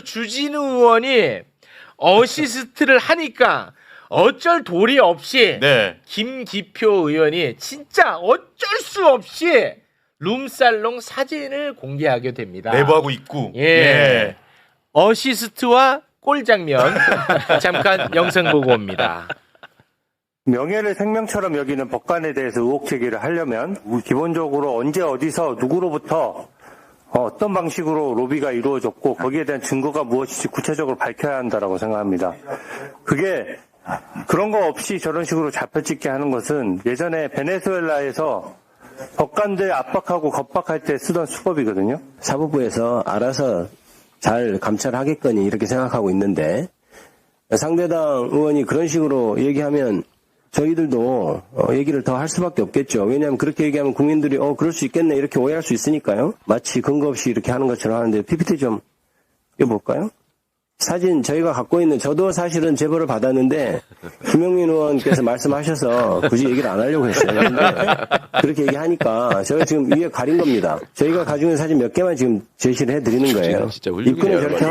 주진우 의원이 어시스트를 하니까 어쩔 도리 없이 네. 김기표 의원이 진짜 어쩔 수 없이 룸살롱 사진을 공개하게 됩니다. 내부하고 있고. 예. 어시스트와 골 장면 잠깐 영상 보고 옵니다. 명예를 생명처럼 여기는 법관에 대해서 의혹 제기를 하려면 기본적으로 언제 어디서 누구로부터 어, 어떤 방식으로 로비가 이루어졌고 거기에 대한 증거가 무엇인지 구체적으로 밝혀야 한다라고 생각합니다. 그게 그런 거 없이 저런 식으로 잡혀찍게 하는 것은 예전에 베네수엘라에서 법관들 압박하고 겁박할 때 쓰던 수법이거든요. 사법부에서 알아서 잘 감찰하겠거니 이렇게 생각하고 있는데 상대당 의원이 그런 식으로 얘기하면 저희들도 어, 얘기를 더 할 수밖에 없겠죠. 왜냐하면 그렇게 얘기하면 국민들이 어 그럴 수 있겠네 이렇게 오해할 수 있으니까요. 마치 근거 없이 이렇게 하는 것처럼 하는데 PPT 좀 이어볼까요? 사진 저희가 갖고 있는 저도 사실은 제보를 받았는데 김영민 의원께서 말씀하셔서 굳이 얘기를 안 하려고 했어요. 그렇게 얘기하니까 제가 지금 위에 가린 겁니다. 저희가 가지고 있는 사진 몇 개만 지금 제시를 해드리는 거예요. 입구는 저렇게